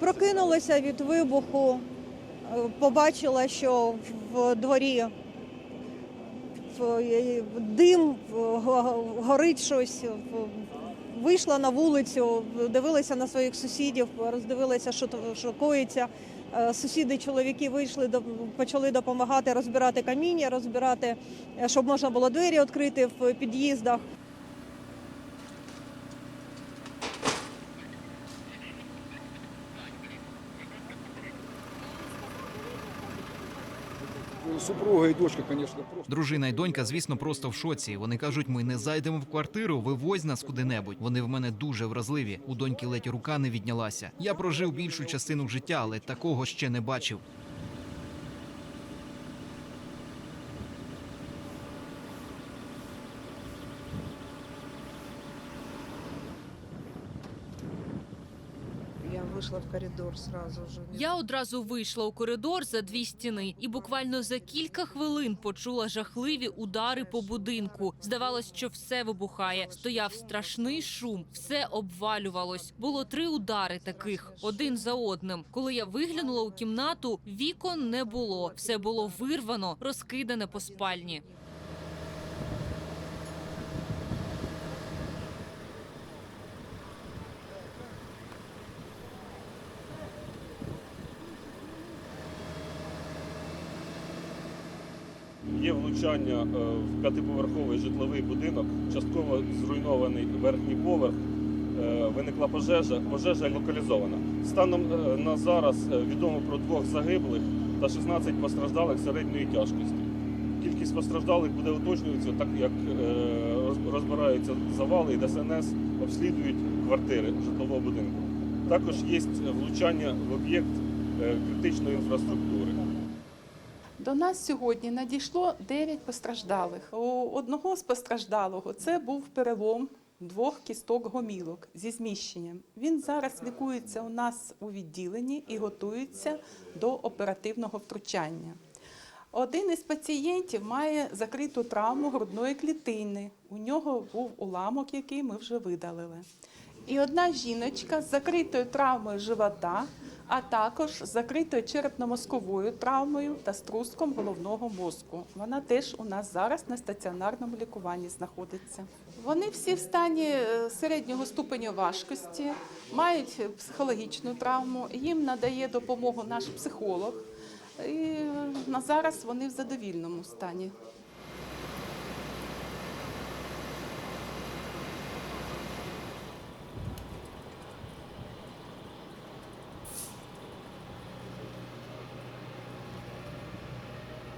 Прокинулася від вибуху, е, побачила, що в дворі в- дим, горить щось. Вийшла на вулицю, дивилася на своїх сусідів, роздивилася, що, що коїться. Е, Сусіди, чоловіки вийшли, почали допомагати розбирати каміння, розбирати, е, щоб можна було двері відкрити в під'їздах. Супруга і дочка, конечно, просто. Дружина й донька, звісно, просто в шоці. Вони кажуть, ми не зайдемо в квартиру, вивозь нас куди-небудь. Вони в мене дуже вразливі. У доньки ледь рука не віднялася. Я прожив більшу частину життя, але такого ще не бачив. Я вышла в коридор сразу же. Я одразу вийшла у коридор за дві стіни і буквально за кілька хвилин почула жахливі удари по будинку. Здавалось, що все вибухає. Стояв страшний шум, все обвалювалось. Було три удари таких, один за одним. Коли я виглянула у кімнату, вікон не було. Все було вирвано, розкидане по спальні. Є влучання е, в п'ятиповерховий житловий будинок, частково зруйнований верхній поверх. Е, Виникла пожежа, пожежа локалізована. Станом е, на зараз відомо про двох загиблих та 16 постраждалих середньої тяжкості. Кількість постраждалих буде уточнюватися, так як розбираються завали і ДСНС обслідують квартири житлового будинку. Також є влучання в об'єкт критичної інфраструктури. До нас сьогодні надійшло 9 постраждалих. У одного з постраждалого це був перелом двох кісток гомілок зі зміщенням. Він зараз лікується у нас у відділенні і готується до оперативного втручання. Один із пацієнтів має закриту травму грудної клітини. У нього був уламок, який ми вже видалили. І одна жіночка з закритою травмою живота, а також закритою черепно-мозковою травмою та струском головного мозку. Вона теж у нас зараз на стаціонарному лікуванні знаходиться. Вони всі в стані е, середнього ступеню важкості, мають психологічну травму, їм надає допомогу наш психолог. І е, на зараз вони в задовільному стані.